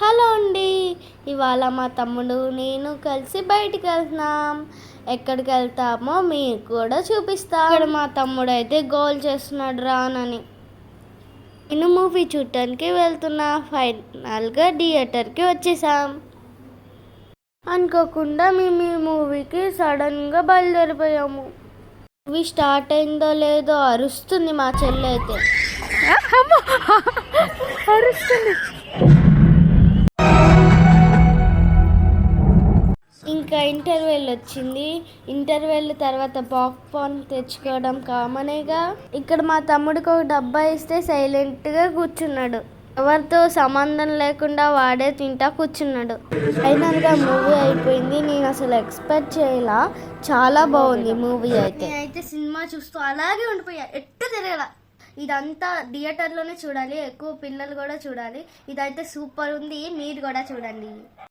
Hello అండి. ఇవాళ మా తమ్ముడు నేను కలిసి బయటికి వెళ్తున్నాం. ఎక్కడికి వెళ్తామో మీకు కూడా చూపిస్తా. అక్కడ మా తమ్ముడు అయితే గోల్ చేస్తున్నాడు రానని. నేను మూవీ చూడటానికి వెళ్తున్నా. ఫైనల్గా థియేటర్కి వచ్చేసాం. అనుకోకుండా మేము ఈ మూవీకి సడన్గా బయలుదేరిపోయాము. మూవీ స్టార్ట్ అయిందో లేదో అరుస్తుంది మా చెల్లి అయితే. అరుస్తుంది. ఇంకా ఇంటర్వెల్ వచ్చింది. ఇంటర్వెల్ తర్వాత పాప్కార్న్ తెచ్చుకోవడం కామనేగా. ఇక్కడ మా తమ్ముడికి ఒక డబ్బా ఇస్తే సైలెంట్గా కూర్చున్నాడు. ఎవరితో సంబంధం లేకుండా వాడే తింటా కూర్చున్నాడు. అయినాక మూవీ అయిపోయింది. నేను అసలు ఎక్స్పెక్ట్ చేయలా. చాలా బాగుంది మూవీ అయితే. అయితే సినిమా చూస్తూ అలాగే ఉండిపోయా. ఎట్టు తిరగల. ఇదంతా థియేటర్లోనే చూడాలి. ఎక్కువ పిల్లలు కూడా చూడాలి. ఇదైతే సూపర్ ఉంది. మీరు కూడా చూడండి.